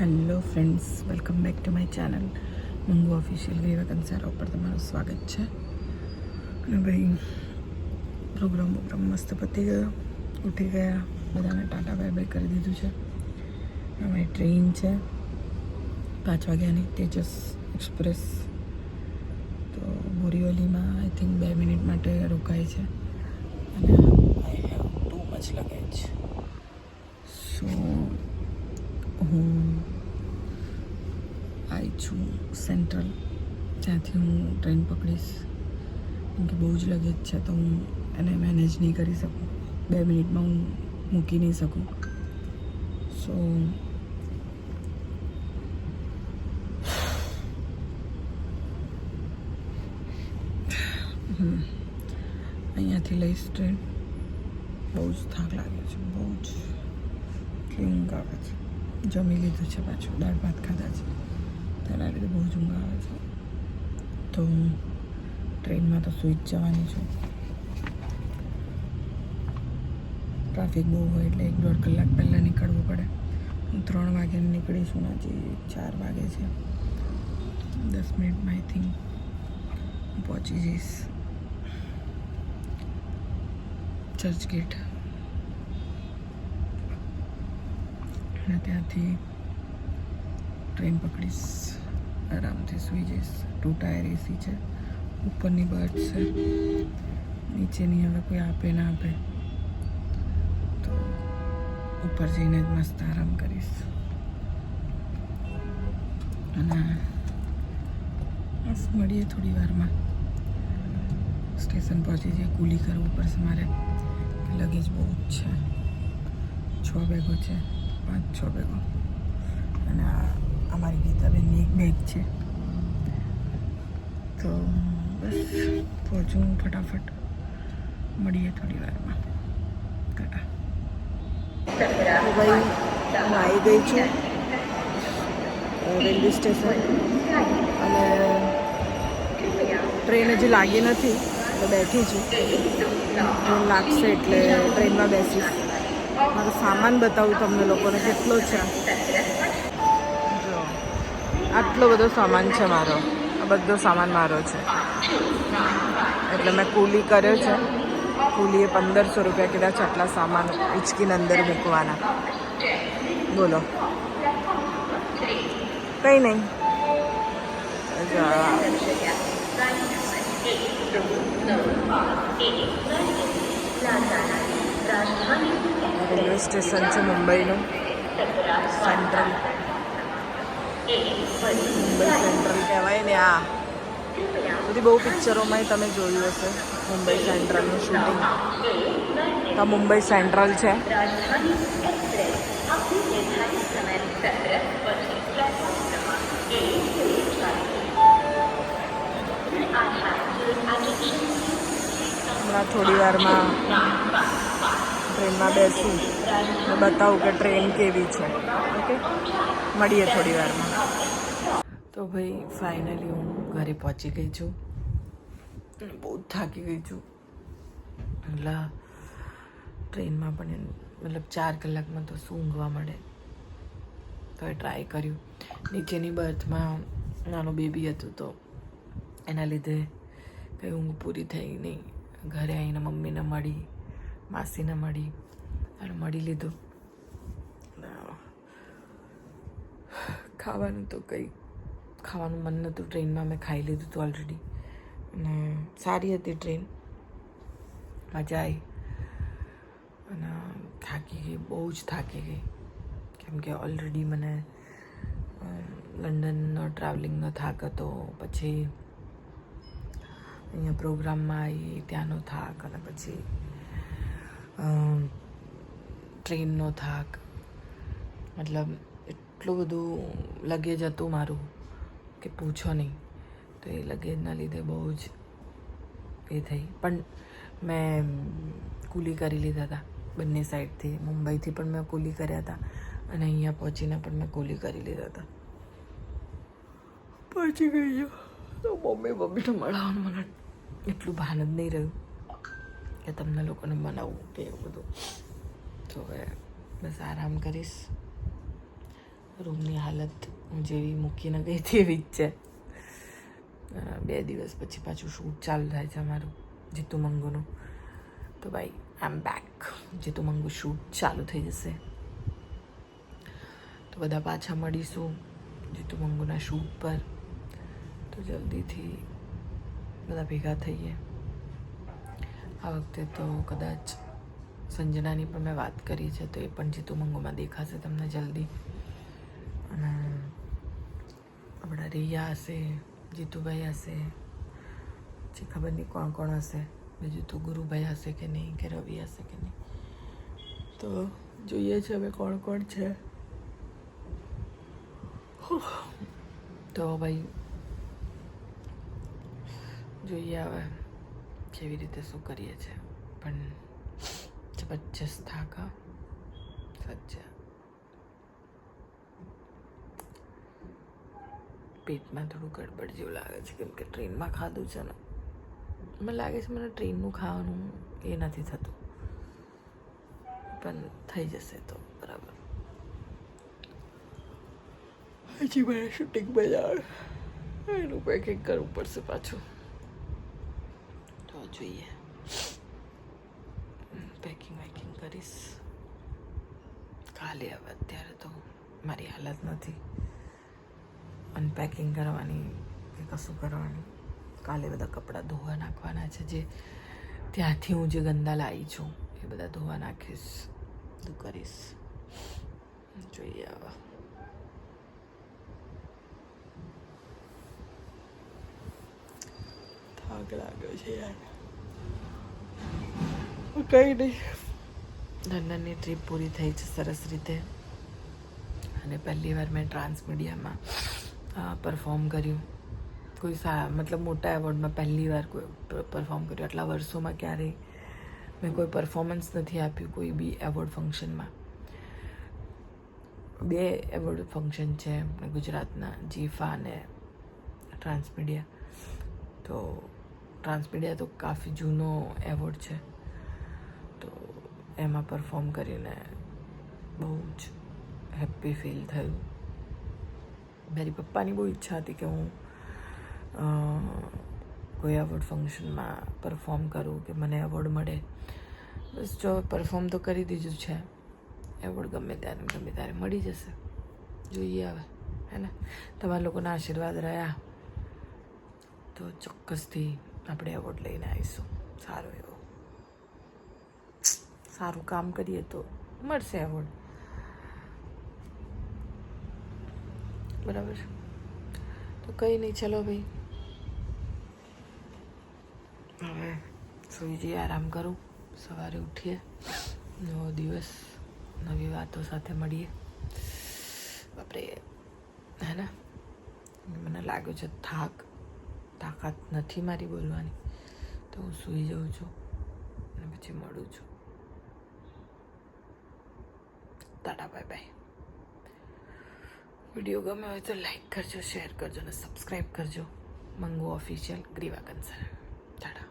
Hello friends welcome back to my channel Mangu official ગઈ કંસારા ઉપર તમારું સ્વાગત છે. અને ભાઈ પ્રોગ્રામ પ્રોગ્રામ મસ્ત પતી ગયો. ઉઠી ગયા, બધાને ટાટા બાય બાય કરી દીધું છે. અમારી ટ્રેન છે. પાંચ વાગ્યાની તેજસ એક્સપ્રેસ તો બોરીવલીમાં આઈ થિંક બે મિનિટ માટે રોકાય છે. અને I have too much luggage so હું છું સેન્ટ્રલ. ત્યાંથી હું ટ્રેન પકડીશ. કેમ કે બહુ જ લગેજ છે, તો હું એને મેનેજ નહીં કરી શકું. બે મિનિટમાં હું મૂકી નહીં શકું. સો અહીંયાથી લઈશ ટ્રેન. બહુ જ થાક લાગે છે, બહુ જ. એટલી ઊંઘ આવે છે. જમી લીધું છે પાછું, દાળ ભાત ખાધા છે. તેના રીતે બહુ જ ઊંઘ આવે છે. તો હું ટ્રેનમાં તો સૂઈ જ જવાની છું. ટ્રાફિક બહુ હોય એટલે એક દોઢ કલાક પહેલાં નીકળવું પડે. હું ત્રણ વાગે નીકળીશું ને હજી ચાર વાગે છે. દસ મિનિટમાં આઈ થિંક પહોંચી જઈશ. ચર્ચ ગેટ. અને ત્યાંથી ટ્રેન પકડીશ. આરામથી સૂઈ જઈશ. ટુ ટાયર એસી છે. ઉપરની બર્થ છે. નીચેની હવે કોઈ આપે ના આપે. તો ઉપર જઈને જ મસ્ત આરામ કરીશ. અને બસ મળીએ થોડી વારમાં. સ્ટેશન પહોંચી જઈએ. કુલી કરવું પડશે મારે. લગેજ બહુ જ છે. છ બેગો છે. પાંચ, છ બેગો. અને આ અમારી ગીતાબેનની એક બેગ છે. તો બસ પહોંચું ફટાફટ મળીએ થોડી વારમાં. ટાટા. ભાઈ હું આવી ગઈ છું. Railway station. અને ટ્રેન હજી લાગી નથી તો બેઠી છું. ટ્રેન લાગશે એટલે ટ્રેનમાં બેસીશ. મારો સામાન બતાવું તમને લોકોને, કેટલો છે આટલો બધો સામાન છે મારો. આ બધો સામાન મારો છે. એટલે મેં કુલી કર્યો છે. કુલીએ પંદરસો રૂપિયા કીધા છે આટલા સામાન ઉચકીને અંદર મૂકવાના. બોલો. કંઈ નહીં. રેલવે સ્ટેશન છે મુંબઈનું. સેન્ટ્રલ. મુંબઈ સેન્ટ્રલ કહેવાય ને આ. બધી બહુ પિક્ચરોમાં તમે જોયું હશે મુંબઈ સેન્ટ્રલનું શૂટિંગ. તો મુંબઈ સેન્ટ્રલ છે. હમણાં થોડી વારમાં ટ્રેનમાં બેસું. બતાવું કે ટ્રેન કેવી છે. ઓકે? મળીએ થોડી વારમાં. તો ભાઈ ફાઇનલી હું ઘરે પહોંચી ગઈ છું. બહુ થાકી ગઈ છું. એટલે ટ્રેનમાં પણ મતલબ ચાર કલાકમાં તો શું ઊંઘવા મળે? તો એ ટ્રાય કર્યું. નીચેની બર્થમાં નાનું બેબી હતું તો એના લીધે કંઈ ઊંઘ પૂરી થઈ નહીં. ઘરે આવીને મમ્મીને મળી, માસીને મળી અને મળી લીધું. ખાવાનું તો કંઈ ખાવાનું મન નહોતું ટ્રેનમાં મેં ખાઈ લીધું હતું ઓલરેડી અને સારી હતી ટ્રેન. મજા આવી અને થાકી ગઈ, બહુ જ થાકી ગઈ. કેમ કે ઓલરેડી મને લંડનનો ટ્રાવેલિંગનો થાક હતો, પછી અહીંયા પ્રોગ્રામમાં આવી ત્યાંનો થાક અને પછી ટ્રેનનો થાક. મતલબ એટલું બધું લગેજ હતું મારું કે પૂછો નહીં. તો એ લગેજના લીધે બહુ જ એ થઈ. પણ મેં કુલી કરી લીધા હતા બંને સાઈડથી. મુંબઈથી પણ મેં કુલી કર્યા હતા અને અહીંયા પહોંચીને પણ મેં કુલી કરી લીધા હતા. પહોંચી ગઈ તો મમ્મી મમ્મીને મળવાનું મને એટલું ભાન જ નહીં રહ્યું કે તમને લોકોને મનાવવું કે એવું બધું. તો હવે બસ આરામ કરીશ. રૂમની હાલત જેવી મૂકીને ગઈ તેવી જ છે. બે દિવસ પછી પાછું શૂટ ચાલુ થાય છે અમારું જીતુ મંગુનું. તો ભાઈ I am back Jitu Mangu shoot ચાલુ થઈ જશે. તો બધા પાછા મળીશું જીતુ મંગુના શૂટ પર. તો જલ્દીથી બધા ભેગા થઈએ. આ વખતે તો કદાચ સંજનાની પણ મેં વાત કરી છે, તો એ પણ જીતુ મંગુમાં દેખાશે તમને જલ્દી. અને આપણા રિયા હશે, જીતુભાઈ હશે પછી ખબર નહીં કોણ કોણ હશે. બીજું તો ગુરુભાઈ હશે કે નહીં, કે રવિ હશે કે નહીં. તો જોઈએ છે હવે કોણ કોણ છે. તો ભાઈ, જોઈએ હવે કેવી રીતે શું કરીએ છીએ પણ જબરજસ્ત થાક સચ્ચા પેટમાં થોડું ગડબડ જેવું લાગે છે, કેમ કે ટ્રેનમાં ખાધું છે ને. મને લાગે છે મને ટ્રેનનું ખાવાનું એ નથી થતું. પણ થઈ જશે તો, બરાબર. હજી મારે શૂટિંગ બજાર. એનું પેકિંગ કરવું પડશે પાછું. તો જોઈએ. પેકિંગ વેકિંગ કરીશ. કાલે હવે અત્યારે તો મારી હાલત નથી. અનપેકિંગ કરવાની કે કશું કરવાનું. કાલે બધા કપડાં ધોવા નાખવાના છે જે ત્યાંથી હું જે ગંદા લાવી છું, એ બધા ધોવા નાખીશ. બધું કરીશ. જોઈએ હવે. થાક લાગ્યો છે યાર. કંઈ નહીં. લંડનની ટ્રીપ પૂરી થઈ છે સરસ રીતે. અને પહેલી વાર મેં ટ્રાન્સ મીડિયામાં પરફોર્મ કર્યું. કોઈ સા, મતલબ મોટા એવોર્ડમાં પહેલી વાર કોઈ પરફોર્મ કર્યું. આટલા વર્ષોમાં ક્યારેય મેં કોઈ પરફોર્મન્સ નથી આપ્યું, કોઈ બી એવોર્ડ ફંક્શનમાં બે એવોર્ડ ફંક્શન છે ગુજરાતના, જીફા અને ટ્રાન્સમીડિયા તો ટ્રાન્સમીડિયા તો કાફી જૂનો એવોર્ડ છે. તો એમાં પરફોર્મ કરીને બહુ જ હેપ્પી ફીલ થયું. મારી પપ્પાની બહુ ઈચ્છા હતી કે હું કોઈ એવોર્ડ ફંક્શનમાં પરફોર્મ કરું, કે મને એવોર્ડ મળે. બસ જો પરફોર્મ તો કરી દીધું છે. એવોર્ડ ગમે ત્યારે ગમે ત્યારે મળી જશે. જોઈએ હવે, હે ને? તમારા લોકોના આશીર્વાદ રહ્યા. તો ચોક્કસથી આપણે એવોર્ડ લઈને આવીશું. સારો એવો. સારું કામ કરીએ તો મળશે એવોર્ડ બરાબર તો કંઈ નહીં, ચલો ભાઈ. હવે સુઈ જઈએ આરામ કરું. સવારે ઉઠીએ. નવો દિવસ, નવી વાતો સાથે મળીએ. બાપરે, હે ને? મને લાગ્યું છે થાક, તાકાત નથી મારી બોલવાની. તો હું સૂઈ જાઉં છું અને પછી મળું છું. ટાટા બાય બાય વીડિયો ગમે હોય તો લાઈક કરજો, શેર કરજો અને સબસ્ક્રાઈબ કરજો. Mangu official Greeva concern Tata.